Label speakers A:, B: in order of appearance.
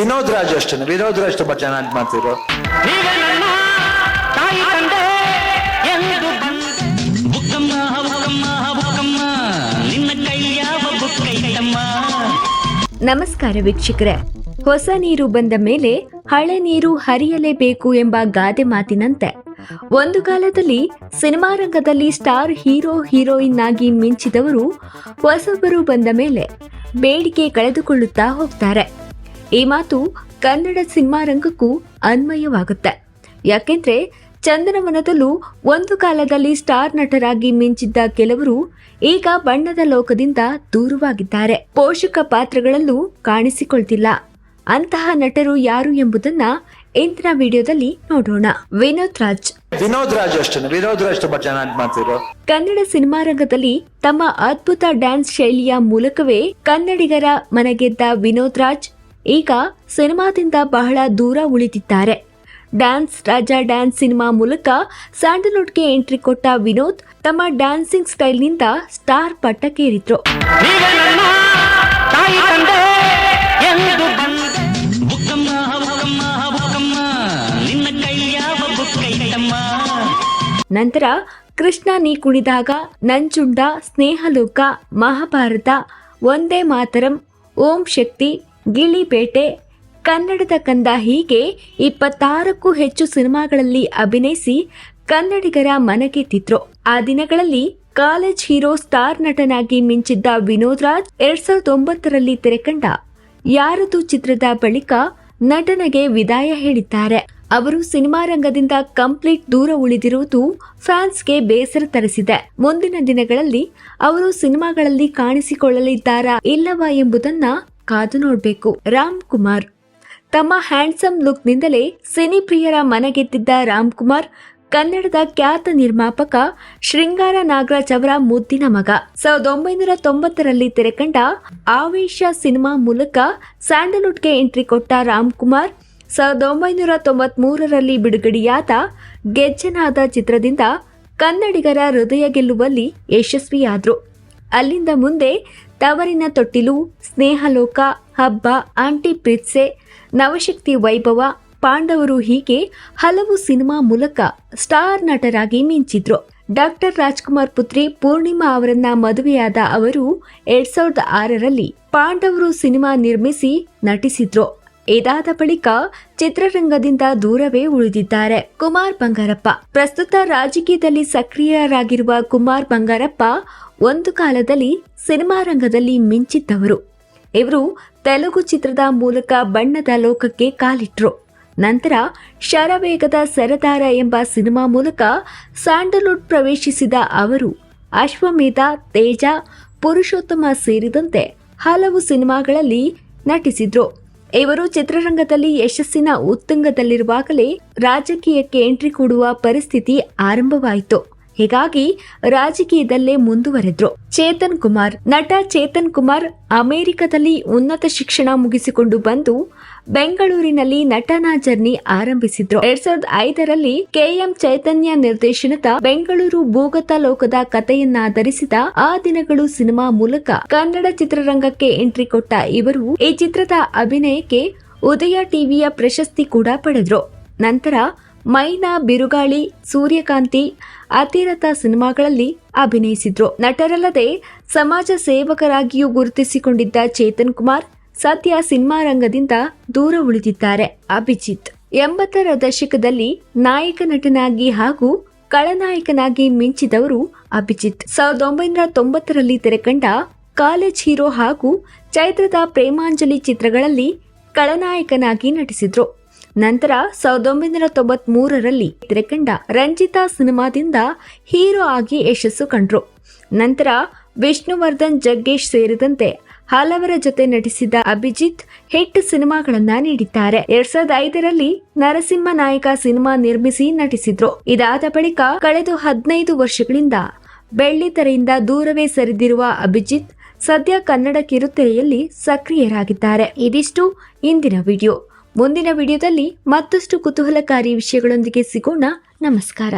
A: ವಿನೋದ್ ರಾಜ್ ಅಷ್ಟೇ ವಿನೋದ್ ರಾಜ್ ತುಂಬಾ ಚೆನ್ನಾಗಿ ಮಾಡ್ತಿದ್ರು.
B: ನನ್ನ ತಾಯಿ ತಂದೆ ಎಂದು ಬಂದೆ ಬುಕ್ಕಮ್ಮ ಬುಕ್ಕಮ್ಮ ಬುಕ್ಕಮ್ಮ ನಿನ್ನ ಕೈಯ ಬುಕ್ಕೈತಮ್ಮ
C: ನಮಸ್ಕಾರ ವೀಕ್ಷಕರೇ. ಹೊಸ ನೀರು ಬಂದ ಮೇಲೆ ಹಳೆ ನೀರು ಹರಿಯಲೇಬೇಕು ಎಂಬ ಗಾದೆ ಮಾತಿನಂತೆ. ಒಂದು ಕಾಲದಲ್ಲಿ ಸಿನಿಮಾ ರಂಗದಲ್ಲಿ ಸ್ಟಾರ್ ಹೀರೋ ಹೀರೋಯಿನ್ ಆಗಿ ಮಿಂಚಿದವರು ಹೊಸಬರು ಬಂದ ಮೇಲೆ ಬೇಡಿಕೆ ಕಳೆದುಕೊಳ್ಳುತ್ತಾ ಹೋಗ್ತಾರೆ. ಈ ಮಾತು ಕನ್ನಡ ಸಿನಿಮಾ ರಂಗಕ್ಕೂ ಅನ್ವಯವಾಗುತ್ತೆ. ಯಾಕೆಂದ್ರೆ ಚಂದನವನದಲ್ಲೂ ಒಂದು ಕಾಲದಲ್ಲಿ ಸ್ಟಾರ್ ನಟರಾಗಿ ಮಿಂಚಿದ್ದ ಕೆಲವರು ಈಗ ಬಣ್ಣದ ಲೋಕದಿಂದ ದೂರವಾಗಿದ್ದಾರೆ. ಪೋಷಕ ಪಾತ್ರಗಳಲ್ಲೂ ಕಾಣಿಸಿಕೊಳ್ತಿಲ್ಲ. ಅಂತಹ ನಟರು ಯಾರು ಎಂಬುದನ್ನ ಇಂದಿನ ವಿಡಿಯೋದಲ್ಲಿ ನೋಡೋಣ. ವಿನೋದ್ ರಾಜ್.
A: ವಿನೋದ್ ರಾಜ್ ಅಷ್ಟೇ ವಿನೋದ್ ರಾಜ್ ತುಂಬಾ ಚೆನ್ನಾಗಿ ಮಾಡ್ತಿದ್ರು.
C: ಕನ್ನಡ ಸಿನಿಮಾ ರಂಗದಲ್ಲಿ ತಮ್ಮ ಅದ್ಭುತ ಡ್ಯಾನ್ಸ್ ಶೈಲಿಯ ಮೂಲಕವೇ ಕನ್ನಡಿಗರ ಮನಗೆದ್ದ ವಿನೋದ್ ರಾಜ್ ಈಗ ಸಿನಿಮಾದಿಂದ ಬಹಳ ದೂರ ಉಳಿದಿದ್ದಾರೆ. ಡ್ಯಾನ್ಸ್ ರಾಜಾ ಡ್ಯಾನ್ಸ್ ಸಿನಿಮಾ ಮೂಲಕ ಸ್ಯಾಂಡಲ್ವುಡ್ಗೆ ಎಂಟ್ರಿ ಕೊಟ್ಟ ವಿನೋದ್ ತಮ್ಮ ಡ್ಯಾನ್ಸಿಂಗ್ ಸ್ಟೈಲ್ನಿಂದ ಸ್ಟಾರ್ ಪಟ್ಟಕ್ಕೇರಿದ್ರು. ನಂತರ ಕೃಷ್ಣ ನೀ ಕುಣಿದಾಗ ನಂಚುಂಡ ಸ್ನೇಹಲೋಕ ಮಹಾಭಾರತ ಒಂದೇ ಮಾತರಂ ಓಂ ಶಕ್ತಿ ಗಿಳಿಬೇಟೆ ಕನ್ನಡದ ಕಂದ ಹೀಗೆ ಇಪ್ಪತ್ತಾರಕ್ಕೂ ಹೆಚ್ಚು ಸಿನಿಮಾಗಳಲ್ಲಿ ಅಭಿನಯಿಸಿ ಕನ್ನಡಿಗರ ಮನಗೆದ್ದಿದ್ರು ಆ ದಿನಗಳಲ್ಲಿ ಕಾಲೇಜ್ ಹೀರೋ ಸ್ಟಾರ್ ನಟನಾಗಿ ಮಿಂಚಿದ್ದ ವಿನೋದ್ ರಾಜ್ ಎರಡ್ ಸಾವಿರದ ಒಂಬತ್ತರಲ್ಲಿ ತೆರೆಕಂಡ ಯಾರದು ಚಿತ್ರದ ಬಳಿಕ ನಟನೆಗೆ ವಿದಾಯ ಹೇಳಿದ್ದಾರೆ. ಅವರು ಸಿನಿಮಾ ರಂಗದಿಂದ ಕಂಪ್ಲೀಟ್ ದೂರ ಉಳಿದಿರುವುದು ಫ್ಯಾನ್ಸ್ಗೆ ಬೇಸರ ತರಿಸಿದೆ. ಮುಂದಿನ ದಿನಗಳಲ್ಲಿ ಅವರು ಸಿನಿಮಾಗಳಲ್ಲಿ ಕಾಣಿಸಿಕೊಳ್ಳಲಿದ್ದಾರಾ ಇಲ್ಲವಾ ಎಂಬುದನ್ನ ಕಾದು ನೋಡಬೇಕು. ರಾಮ್ ಕುಮಾರ್. ತಮ್ಮ ಹ್ಯಾಂಡ್ಸಮ್ ಲುಕ್ನಿಂದಲೇ ಸಿನಿ ಪ್ರಿಯರ ಮನಗೆದ್ದಿದ್ದ ರಾಮ್ ಕುಮಾರ್, ಕನ್ನಡದ ಖ್ಯಾತ ನಿರ್ಮಾಪಕ ಶೃಂಗಾರ ನಾಗರಾಜ್ ಅವರ ಮುದ್ದಿನ ಮಗ. ಸಾವಿರದ ಒಂಬೈನೂರ ತೊಂಬತ್ತರಲ್ಲಿ ತೆರೆಕಂಡ ಆವೇಶ ಸಿನಿಮಾ ಮೂಲಕ ಸ್ಯಾಂಡಲ್ವುಡ್ಗೆ ಎಂಟ್ರಿ ಕೊಟ್ಟ ರಾಮ್ ಕುಮಾರ್ ಸಾವಿರದ ಒಂಬೈನೂರ ತೊಂಬತ್ ಮೂರರಲ್ಲಿ ಬಿಡುಗಡೆಯಾದ ಗೆಜ್ಜನಾದ ಚಿತ್ರದಿಂದ ಕನ್ನಡಿಗರ ಹೃದಯ ಗೆಲ್ಲುವಲ್ಲಿ ಯಶಸ್ವಿಯಾದರು. ಅಲ್ಲಿಂದ ಮುಂದೆ ತವರಿನ ತೊಟ್ಟಿಲು, ಸ್ನೇಹಲೋಕ, ಹಬ್ಬ, ಆಂಟಿ ಪ್ರಿತ್ಸೆ, ನವಶಕ್ತಿ ವೈಭವ, ಪಾಂಡವರು ಹೀಗೆ ಹಲವು ಸಿನಿಮಾ ಮೂಲಕ ಸ್ಟಾರ್ ನಟರಾಗಿ ಮಿಂಚಿದ್ರು. ಡಾಕ್ಟರ್ ರಾಜ್ಕುಮಾರ್ ಪುತ್ರಿ ಪೂರ್ಣಿಮಾ ಅವರನ್ನ ಮದುವೆಯಾದ ಅವರು ಎರಡ್ ಸಾವಿರದ ಆರರಲ್ಲಿ ಪಾಂಡವರು ಸಿನಿಮಾ ನಿರ್ಮಿಸಿ ನಟಿಸಿದ್ರು. ಇದಾದ ಬಳಿಕ ಚಿತ್ರರಂಗದಿಂದ ದೂರವೇ ಉಳಿದಿದ್ದಾರೆ. ಕುಮಾರ್ ಬಂಗಾರಪ್ಪ. ಪ್ರಸ್ತುತ ರಾಜಕೀಯದಲ್ಲಿ ಸಕ್ರಿಯರಾಗಿರುವ ಕುಮಾರ್ ಬಂಗಾರಪ್ಪ ಒಂದು ಕಾಲದಲ್ಲಿ ಸಿನಿಮಾ ರಂಗದಲ್ಲಿ ಮಿಂಚಿದ್ದವರು. ಇವರು ತೆಲುಗು ಚಿತ್ರದ ಮೂಲಕ ಬಣ್ಣದ ಲೋಕಕ್ಕೆ ಕಾಲಿಟ್ರು. ನಂತರ ಶರವೇಗದ ಸರದಾರ ಎಂಬ ಸಿನಿಮಾ ಮೂಲಕ ಸ್ಯಾಂಡಲ್ವುಡ್ ಪ್ರವೇಶಿಸಿದ ಅವರು, ಅಶ್ವಮೇಧ, ತೇಜ, ಪುರುಷೋತ್ತಮ ಸೇರಿದಂತೆ ಹಲವು ಸಿನಿಮಾಗಳಲ್ಲಿ ನಟಿಸಿದ್ರು. ಇವರು ಚಿತ್ರರಂಗದಲ್ಲಿ ಯಶಸ್ಸಿನ ಉತ್ತುಂಗದಲ್ಲಿರುವಾಗಲೇ ರಾಜಕೀಯಕ್ಕೆ ಎಂಟ್ರಿ ಕೊಡುವ ಪರಿಸ್ಥಿತಿ ಆರಂಭವಾಯಿತು. ಹೀಗಾಗಿ ರಾಜಕೀಯದಲ್ಲೇ ಮುಂದುವರೆದ್ರು. ಚೇತನ್ ಕುಮಾರ್, ನಟ ಚೇತನ್ ಕುಮಾರ್ ಅಮೆರಿಕದಲ್ಲಿ ಉನ್ನತ ಶಿಕ್ಷಣ ಮುಗಿಸಿಕೊಂಡು ಬಂದು ಬೆಂಗಳೂರಿನಲ್ಲಿ ನಟನಾ ಜರ್ನಿ ಆರಂಭಿಸಿದ್ರು. ಎರಡ್ ಸಾವಿರದ ಐದರಲ್ಲಿ ಕೆಎಂ ಚೈತನ್ಯ ನಿರ್ದೇಶನದ ಬೆಂಗಳೂರು ಭೂಗತ ಲೋಕದ ಕಥೆಯನ್ನಾಧರಿಸಿದ ಆ ದಿನಗಳು ಸಿನಿಮಾ ಮೂಲಕ ಕನ್ನಡ ಚಿತ್ರರಂಗಕ್ಕೆ ಎಂಟ್ರಿ ಕೊಟ್ಟ ಇವರು ಈ ಚಿತ್ರದ ಅಭಿನಯಕ್ಕೆ ಉದಯ ಟಿವಿಯ ಪ್ರಶಸ್ತಿ ಕೂಡ ಪಡೆದ್ರು. ನಂತರ ಮೈನಾ, ಬಿರುಗಾಳಿ, ಸೂರ್ಯಕಾಂತಿ, ಅತಿರಥ ಸಿನಿಮಾಗಳಲ್ಲಿ ಅಭಿನಯಿಸಿದ್ರು. ನಟರಲ್ಲದೆ ಸಮಾಜ ಸೇವಕರಾಗಿಯೂ ಗುರುತಿಸಿಕೊಂಡಿದ್ದ ಚೇತನ್ ಕುಮಾರ್ ಸದ್ಯ ಸಿನಿಮಾ ರಂಗದಿಂದ ದೂರ ಉಳಿದಿದ್ದಾರೆ. ಅಭಿಜಿತ್ ಎಂಬತ್ತರ ದಶಕದಲ್ಲಿ ನಾಯಕ ನಟನಾಗಿ ಹಾಗೂ ಕಳನಾಯಕನಾಗಿ ಮಿಂಚಿದವರು ಅಭಿಜಿತ್. ಸಾವಿರದ ಒಂಬೈನೂರ ತೊಂಬತ್ತರಲ್ಲಿ ತೆರೆಕಂಡ ಕಾಲೇಜ್ ಹೀರೋ ಹಾಗೂ ಚೈತ್ರದ ಪ್ರೇಮಾಂಜಲಿ ಚಿತ್ರಗಳಲ್ಲಿ ಕಳನಾಯಕನಾಗಿ ನಟಿಸಿದ್ರು. ನಂತರ ಸಾವಿರದ ಒಂಬೈನೂರ ತೊಂಬತ್ ಮೂರರಲ್ಲಿ ತೆರೆಕಂಡ ರಂಜಿತಾ ಸಿನಿಮಾದಿಂದ ಹೀರೋ ಆಗಿ ಯಶಸ್ಸು ಕಂಡ್ರು. ನಂತರ ವಿಷ್ಣುವರ್ಧನ್ ಜಗ್ಗೇಶ್ ಸೇರಿದಂತೆ ಹಲವರ ಜೊತೆ ನಟಿಸಿದ ಅಭಿಜಿತ್ ಹಿಟ್ ಸಿನಿಮಾಗಳನ್ನ ನೀಡಿದ್ದಾರೆ. ಎರಡ್ ಸಾವಿರದ ಐದರಲ್ಲಿ ನರಸಿಂಹ ನಾಯಕ ಸಿನಿಮಾ ನಿರ್ಮಿಸಿ ನಟಿಸಿದ್ರು. ಇದಾದ ಬಳಿಕ ಕಳೆದ ಹದಿನೈದು ವರ್ಷಗಳಿಂದ ಬೆಳ್ಳಿತೆರೆಯಿಂದ ದೂರವೇ ಸರಿದಿರುವ ಅಭಿಜಿತ್ ಸದ್ಯ ಕನ್ನಡ ಕಿರುತೆರೆಯಲ್ಲಿ ಸಕ್ರಿಯರಾಗಿದ್ದಾರೆ. ಇದಿಷ್ಟು ಇಂದಿನ ವಿಡಿಯೋ. ಮುಂದಿನ ವಿಡಿಯೋದಲ್ಲಿ ಮತ್ತಷ್ಟು ಕುತೂಹಲಕಾರಿ ವಿಷಯಗಳೊಂದಿಗೆ ಸಿಗೋಣ. ನಮಸ್ಕಾರ.